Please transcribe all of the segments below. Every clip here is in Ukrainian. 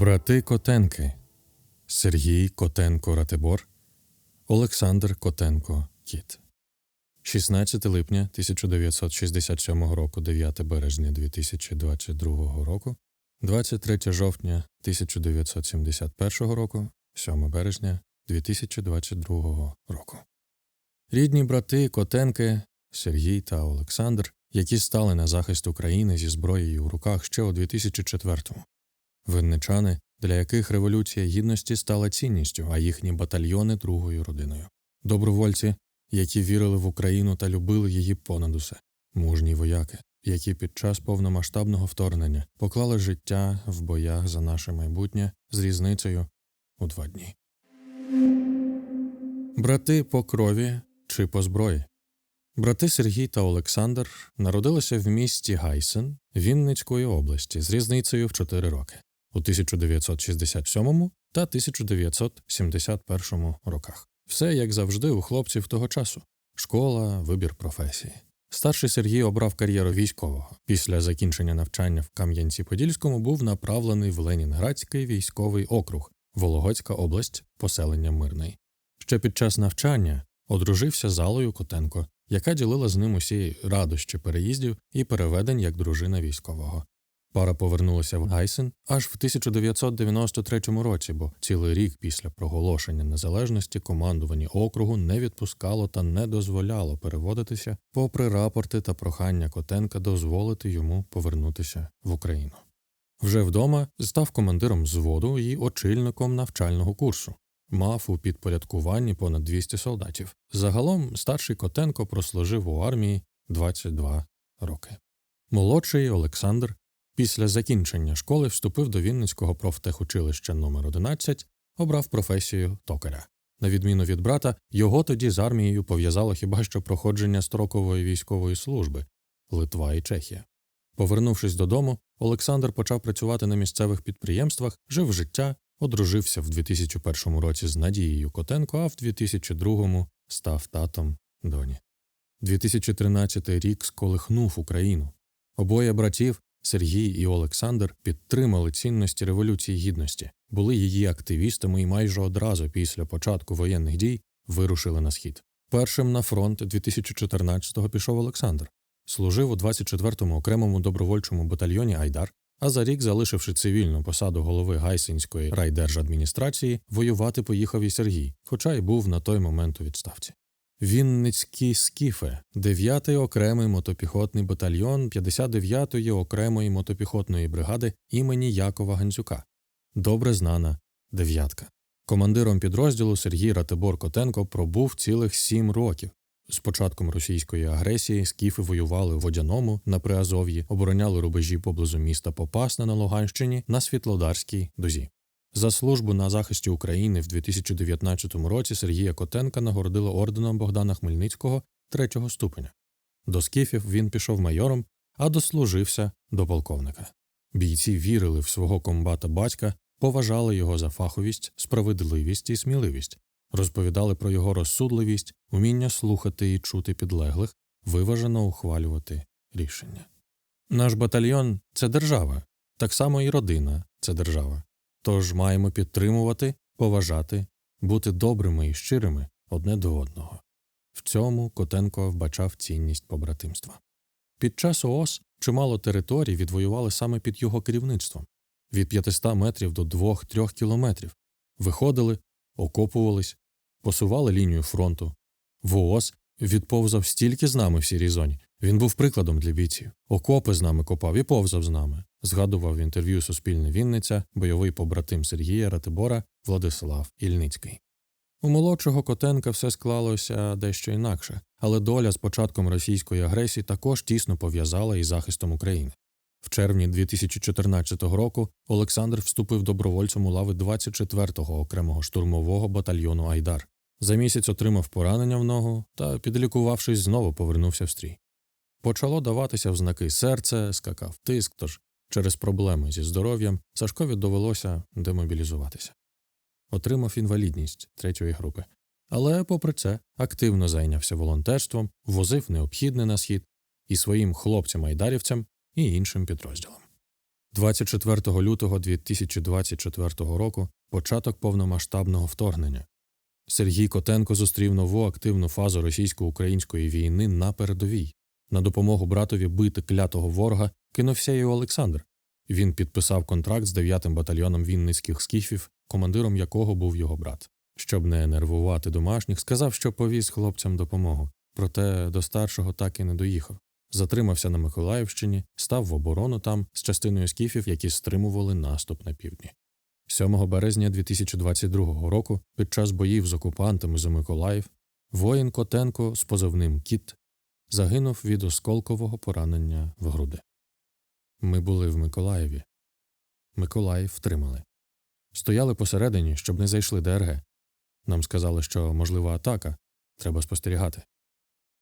Брати Котенки Сергій Котенко Ратибор, Олександр Котенко Кіт. 16 липня 1967 року, 9 березня 2022 року, 23 жовтня 1971 року, 7 березня 2022 року. Рідні брати Котенки Сергій та Олександр, які стали на захист України зі зброєю в руках ще у 2004-му. Винничани, для яких революція гідності стала цінністю, а їхні батальйони другою родиною. Добровольці, які вірили в Україну та любили її понад усе, мужні вояки, які під час повномасштабного вторгнення поклали життя в боях за наше майбутнє з різницею у два дні. Брати по крові чи по зброї. Брати Сергій та Олександр народилися в місті Гайсен Вінницької області з різницею в 4 роки у 1967 та 1971 роках. Все як завжди у хлопців того часу: школа, вибір професії. Старший Сергій обрав кар'єру військового. Після закінчення навчання в Кам'янці-Подільському був направлений в Ленінградський військовий округ, Вологодська область, поселення Мирний. Ще під час навчання одружився з Алою Котенко, яка ділила з ним усі радощі переїздів і переведень як дружина військового. Пара повернулася в Гайсен аж в 1993 році, бо цілий рік після проголошення незалежності командування округу не відпускало та не дозволяло переводитися, попри рапорти та прохання Котенка дозволити йому повернутися в Україну. Вже вдома став командиром взводу і очільником навчального курсу. Мав у підпорядкуванні понад 200 солдатів. Загалом старший Котенко прослужив у армії 22 роки. Молодший Олександр Після закінчення школи вступив до Вінницького профтехучилища номер 11 обрав професію токаря. На відміну від брата, його тоді з армією пов'язало хіба що проходження строкової військової служби Литва і Чехія. Повернувшись додому, Олександр почав працювати на місцевих підприємствах, жив життя, одружився в 2001 році з Надією Котенко, а в 2002 став татом доні. 2013 рік сколихнув Україну. Обоє братів Сергій і Олександр підтримали цінності Революції Гідності, були її активістами і майже одразу після початку воєнних дій вирушили на схід. Першим на фронт 2014-го пішов Олександр, служив у 24-му окремому добровольчому батальйоні Айдар, а за рік, залишивши цивільну посаду голови Гайсинської райдержадміністрації, воювати поїхав і Сергій, хоча й був на той момент у відставці. Вінницькі скіфи, 9-й окремий мотопіхотний батальйон 59-ї окремої мотопіхотної бригади імені Якова Гандзюка, добре знана дев'ятка. Командиром підрозділу Сергій Ратибор Котенко пробув цілих сім років. З початком російської агресії скіфи воювали в Водяному на Приазов'ї, обороняли рубежі поблизу міста Попасна на Луганщині на Світлодарській дозі. За службу на захисті України в 2019 році Сергія Котенка нагородили орденом Богдана Хмельницького третього ступеня. До скіфів він пішов майором, а дослужився до полковника. Бійці вірили в свого комбата батька, поважали його за фаховість, справедливість і сміливість, розповідали про його розсудливість, уміння слухати і чути підлеглих, виважено ухвалювати рішення. Наш батальйон це держава, так само і родина це держава. Тож маємо підтримувати, поважати, бути добрими і щирими одне до одного. В цьому Котенко вбачав цінність побратимства. Під час ООС чимало територій відвоювали саме під його керівництвом від 500 метрів до 2-3 кілометрів. Виходили, окопувались, посували лінію фронту. В ООС відповзав стільки з нами в сірій зоні. Він був прикладом для бійців. Окопи з нами копав і повзав з нами згадував в інтерв'ю Суспільне Вінниця бойовий побратим Сергія Ратибора Владислав Ільницький. У молодшого Котенка все склалося дещо інакше, але доля з початком російської агресії також тісно пов'язала із захистом України. В червні 2014 року Олександр вступив добровольцем у лави 24-го окремого штурмового батальйону Айдар. За місяць отримав поранення в ногу та, підлікувавшись, знову повернувся в стрій. Почало даватися в знаки серце, скакав тиск, тож Через проблеми зі здоров'ям Сашкові довелося демобілізуватися. Отримав інвалідність третьої групи. Але, попри це, активно зайнявся волонтерством, возив необхідне на схід і своїм хлопцям-айдарівцям і іншим підрозділам. 24 лютого 2024 року початок повномасштабного вторгнення. Сергій Котенко зустрів нову активну фазу російсько-української війни на передовій. На допомогу братові бити клятого ворога кинувся і Олександр. Він підписав контракт з 9-м батальйоном вінницьких скіфів, командиром якого був його брат. Щоб не нервувати домашніх, сказав, що повіз хлопцям допомогу. Проте до старшого так і не доїхав. Затримався на Миколаївщині, став в оборону там з частиною скіфів, які стримували наступ на півдні. 7 березня 2022 року, під час боїв з окупантами за Миколаїв, воїн Котенко з позивним Кіт загинув від осколкового поранення в груди. Ми були в Миколаєві. Миколаїв втримали. Стояли посередині, щоб не зайшли ДРГ. Нам сказали, що можлива атака, треба спостерігати.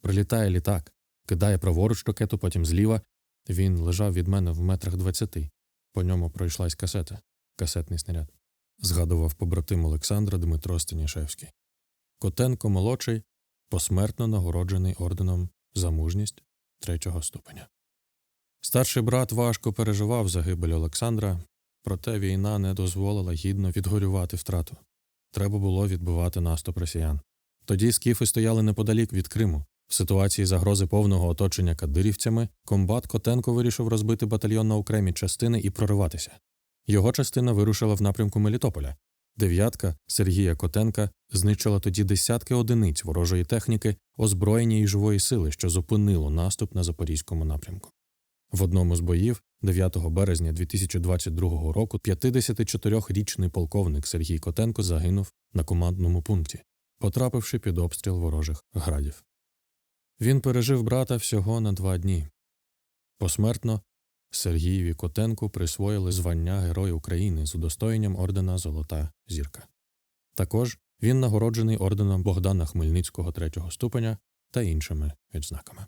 Прилітає літак, кидає праворуч ракету, потім зліва. Він лежав від мене в метрах двадцяти. По ньому пройшлась касета, касетний снаряд. Згадував побратим Олександра Дмитро Станішевський. Котенко молодший, посмертно нагороджений орденом за мужність третього ступеня. Старший брат важко переживав загибель Олександра, проте війна не дозволила гідно відгорювати втрату. Треба було відбивати наступ росіян. Тоді скіфи стояли неподалік від Криму. В ситуації загрози повного оточення кадирівцями комбат Котенко вирішив розбити батальйон на окремі частини і прориватися. Його частина вирушила в напрямку Мелітополя. Дев'ятка Сергія Котенка знищила тоді десятки одиниць ворожої техніки, озброєння і живої сили, що зупинило наступ на запорізькому напрямку. В одному з боїв 9 березня 2022 року 54-річний полковник Сергій Котенко загинув на командному пункті, потрапивши під обстріл ворожих градів. Він пережив брата всього на два дні. Посмертно Сергієві Котенку присвоїли звання Герой України з удостоєнням ордена Золота зірка. Також він нагороджений орденом Богдана Хмельницького третього ступеня та іншими відзнаками.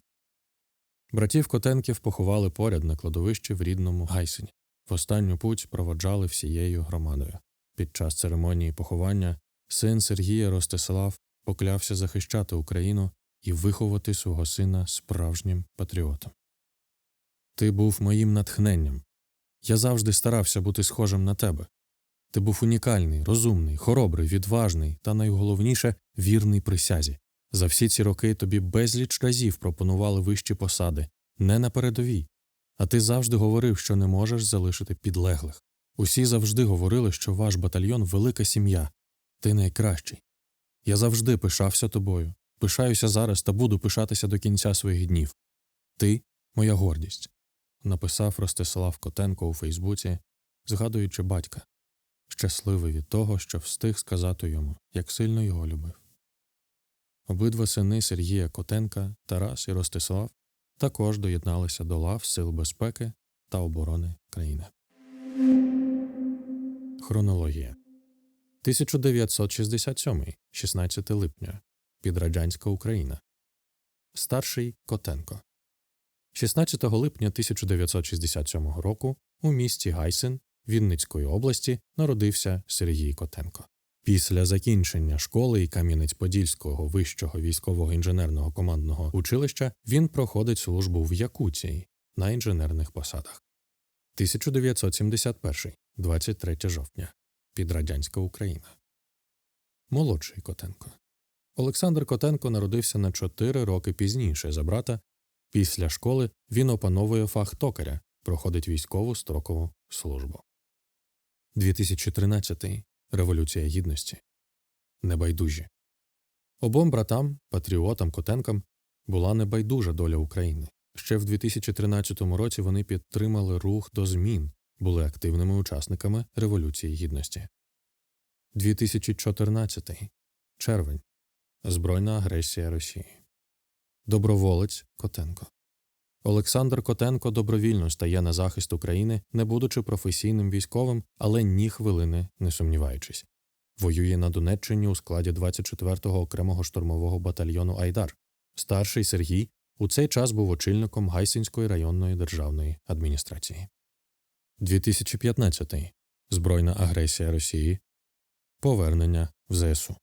Братів Котенків поховали поряд на кладовищі в рідному Гайсині. В останню путь проводжали всією громадою. Під час церемонії поховання син Сергія Ростислав поклявся захищати Україну і виховати свого сина справжнім патріотом. Ти був моїм натхненням. Я завжди старався бути схожим на тебе. Ти був унікальний, розумний, хоробрий, відважний та найголовніше вірний присязі. За всі ці роки тобі безліч разів пропонували вищі посади, не на передовій. А ти завжди говорив, що не можеш залишити підлеглих. Усі завжди говорили, що ваш батальйон велика сім'я, ти найкращий. Я завжди пишався тобою, пишаюся зараз та буду пишатися до кінця своїх днів. Ти моя гордість, написав Ростислав Котенко у Фейсбуці, згадуючи батька, щасливий від того, що встиг сказати йому, як сильно його любив. Обидва сини Сергія Котенка, Тарас і Ростислав також доєдналися до лав Сил безпеки та оборони країни. Хронологія 1967 16 липня Підрадянська Україна Старший Котенко 16 липня 1967 року у місті Гайсин Вінницької області народився Сергій Котенко. Після закінчення школи і Кам'янець-Подільського вищого військового інженерного командного училища він проходить службу в Якутії на інженерних посадах. 1971 23 жовтня Підрадянська Україна. Молодший Котенко. Олександр Котенко народився на 4 роки пізніше за брата. Після школи він опановує фах токаря, проходить військову строкову службу. 2013 Революція Гідності. Небайдужі. Обом братам, патріотам Котенкам, була небайдужа доля України. Ще в 2013 році вони підтримали рух до змін, були активними учасниками Революції Гідності. 2014 червень. Збройна агресія Росії. Доброволець Котенко. Олександр Котенко добровільно стає на захист України, не будучи професійним військовим, але ні хвилини не сумніваючись. Воює на Донеччині у складі 24-го окремого штурмового батальйону Айдар. Старший Сергій у цей час був очільником Гайсинської районної державної адміністрації. 2015 Збройна агресія Росії. Повернення в ЗСУ.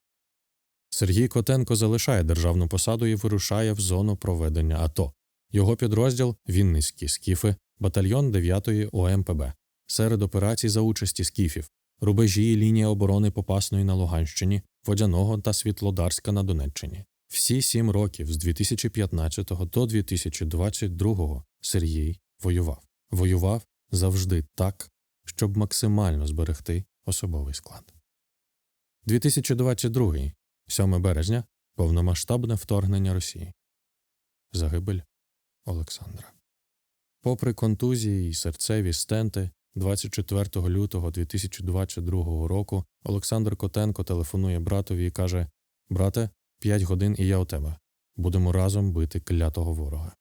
Сергій Котенко залишає державну посаду і вирушає в зону проведення АТО. Його підрозділ Вінницькі скіфи, батальйон 9-ї ОМПБ серед операцій за участі скіфів, рубежі і лінія оборони Попасної на Луганщині, Водяного та Світлодарська на Донеччині. Всі сім років з 2015 до 2022 Сергій воював. Воював завжди так, щоб максимально зберегти особовий склад. 2022 7 березня повномасштабне вторгнення Росії. Загибель Олександра. Попри контузії і серцеві стенти, 24 лютого 2022 року Олександр Котенко телефонує братові і каже: Брате, 5 годин і я у тебе. Будемо разом бити клятого ворога.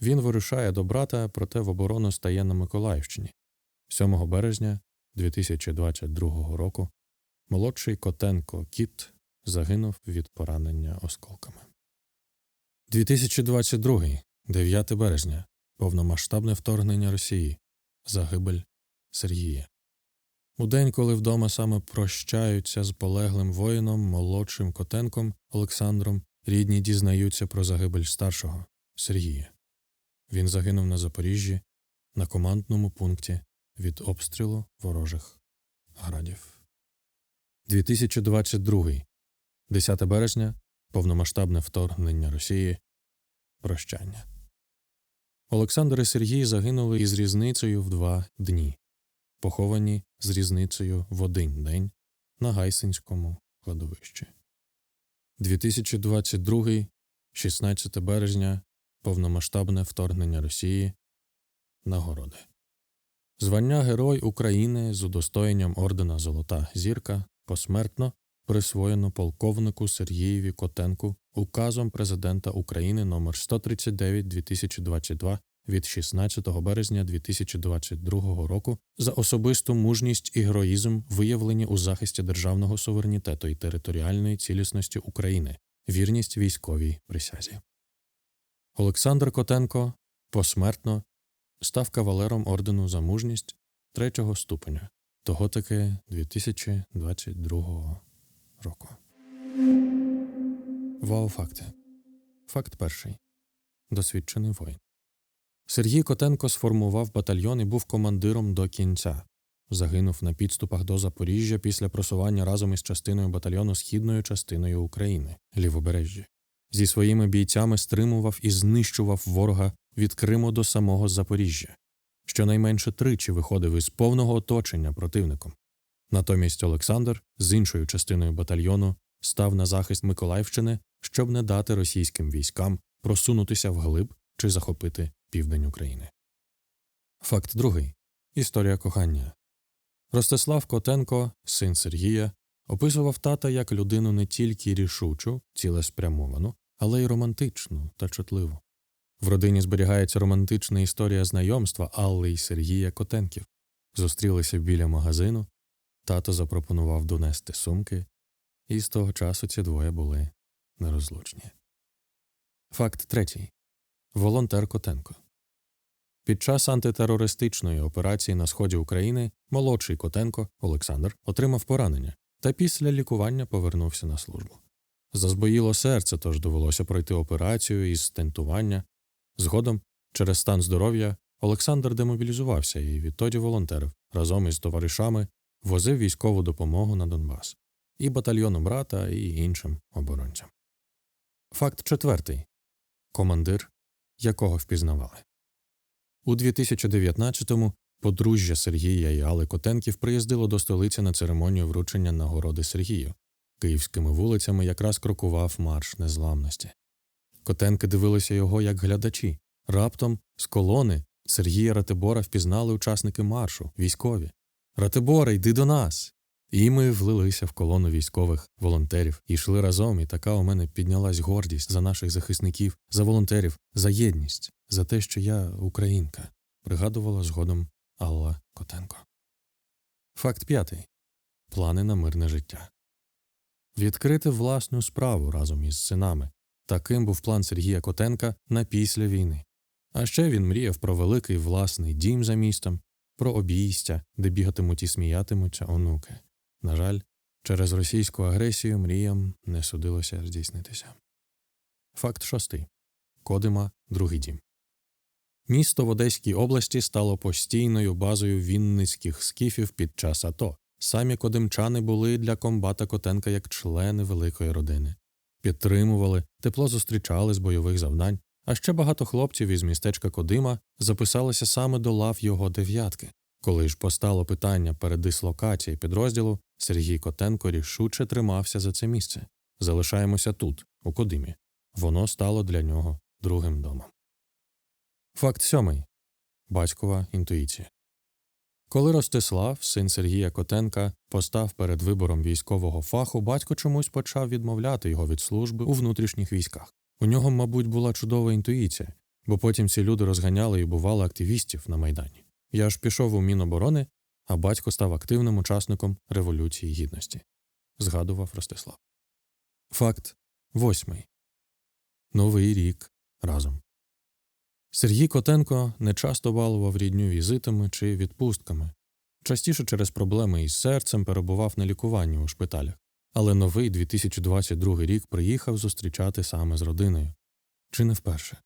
Він вирушає до брата, проте в оборону стає на Миколаївщині. 7 березня 2022 року молодший Котенко Кіт загинув від поранення осколками. 2022 9 березня повномасштабне вторгнення Росії. Загибель Сергія. У день, коли вдома саме прощаються з полеглим воїном, молодшим Котенком Олександром, рідні дізнаються про загибель старшого Сергія. Він загинув на Запоріжжі на командному пункті від обстрілу ворожих градів. 2022 10 березня повномасштабне вторгнення Росії. Прощання. Олександр і Сергій загинули із різницею в два дні, поховані з різницею в один день на Гайсинському кладовищі. 2022 16 березня повномасштабне вторгнення Росії. Нагороди. Звання Герой України з удостоєнням ордена Золота Зірка посмертно присвоєно полковнику Сергієві Котенку указом Президента України номер 139 2022 від 16 березня 2022 року за особисту мужність і героїзм, виявлені у захисті державного суверенітету і територіальної цілісності України, вірність військовій присязі. Олександр Котенко посмертно став кавалером ордену за мужність третього ступеня, того таки 2022 року. Вау-факти. Факт перший. Досвідчений воїн. Сергій Котенко сформував батальйон і був командиром до кінця. Загинув на підступах до Запоріжжя після просування разом із частиною батальйону східною частиною України лівобережжя. Зі своїми бійцями стримував і знищував ворога від Криму до самого Запоріжжя. Щонайменше тричі виходив із повного оточення противником. Натомість Олександр з іншою частиною батальйону став на захист Миколаївщини, щоб не дати російським військам просунутися вглиб чи захопити південь України. Факт другий історія кохання. Ростислав Котенко, син Сергія, описував тата як людину не тільки рішучу, цілеспрямовану, але й романтичну та чутливу. В родині зберігається романтична історія знайомства Алли й Сергія Котенків. Зустрілися біля магазину, тато запропонував донести сумки, і з того часу ці двоє були нерозлучні. Факт третій волонтер Котенко. Під час антитерористичної операції на сході України молодший Котенко Олександр отримав поранення та після лікування повернувся на службу. Зазбоїло серце, тож довелося пройти операцію із стентування. Згодом, через стан здоров'я, Олександр демобілізувався і відтоді волонтерив разом із товаришами возив військову допомогу на Донбас і батальйону брата, і іншим оборонцям. Факт четвертий командир, якого впізнавали. У 2019-му подружжя Сергія і Али Котенків приїздило до столиці на церемонію вручення нагороди Сергію. Київськими вулицями якраз крокував марш незламності. Котенки дивилися його як глядачі. Раптом з колони Сергія Ратибора впізнали учасники маршу, військові. Ратиборе, йди до нас. І ми влилися в колону військових волонтерів і йшли разом, і така у мене піднялась гордість за наших захисників, за волонтерів, за єдність, за те, що я українка, пригадувала згодом Алла Котенко. Факт п'ятий плани на мирне життя. Відкрити власну справу разом із синами. Таким був план Сергія Котенка на після війни. А ще він мріяв про великий власний дім за містом, про обійстя, де бігатимуть і сміятимуться онуки. На жаль, через російську агресію мріям не судилося здійснитися. Факт шостий Кодима другий дім. Місто в Одеській області стало постійною базою вінницьких скіфів під час АТО. Самі кодимчани були для комбата Котенка як члени великої родини. Підтримували, тепло зустрічали з бойових завдань, а ще багато хлопців із містечка Кодима записалися саме до лав його дев'ятки. Коли ж постало питання передислокації підрозділу, Сергій Котенко рішуче тримався за це місце. Залишаємося тут, у Кодимі. Воно стало для нього другим домом. Факт сьомий. Батькова інтуїція. Коли Ростислав, син Сергія Котенка, постав перед вибором військового фаху, батько чомусь почав відмовляти його від служби у внутрішніх військах. У нього, мабуть, була чудова інтуїція, бо потім ці люди розганяли і бували активістів на Майдані. Я ж пішов у Міноборони, а батько став активним учасником Революції Гідності, згадував Ростислав. Факт восьмий. Новий рік разом. Сергій Котенко не часто балував рідню візитами чи відпустками. Частіше через проблеми із серцем перебував на лікуванні у шпиталях. Але новий 2022 рік приїхав зустрічати саме з родиною. Чи не вперше?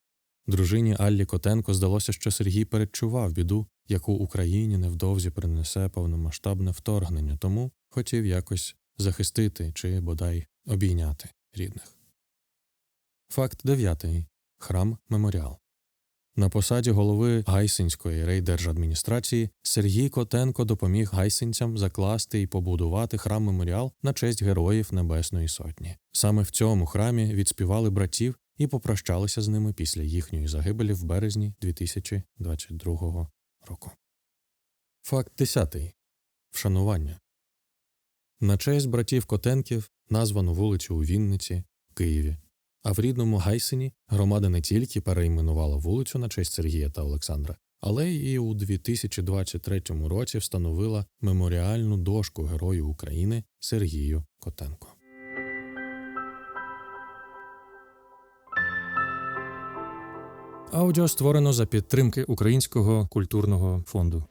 Дружині Аллі Котенко здалося, що Сергій передчував біду, яку Україні невдовзі принесе повномасштабне вторгнення, тому хотів якось захистити чи бодай обійняти рідних. Факт дев'ятий. Храм Меморіал. На посаді голови Гайсинської райдержадміністрації Сергій Котенко допоміг гайсинцям закласти і побудувати храм меморіал на честь героїв Небесної Сотні. Саме в цьому храмі відспівали братів і попрощалися з ними після їхньої загибелі в березні 2022 року. Факт 10. Вшанування. На честь братів Котенків названо вулицю у Вінниці, Києві. А в рідному Гайсині громада не тільки перейменувала вулицю на честь Сергія та Олександра, але й у 2023 році встановила меморіальну дошку Герою України Сергію Котенко. Аудіо створено за підтримки Українського культурного фонду.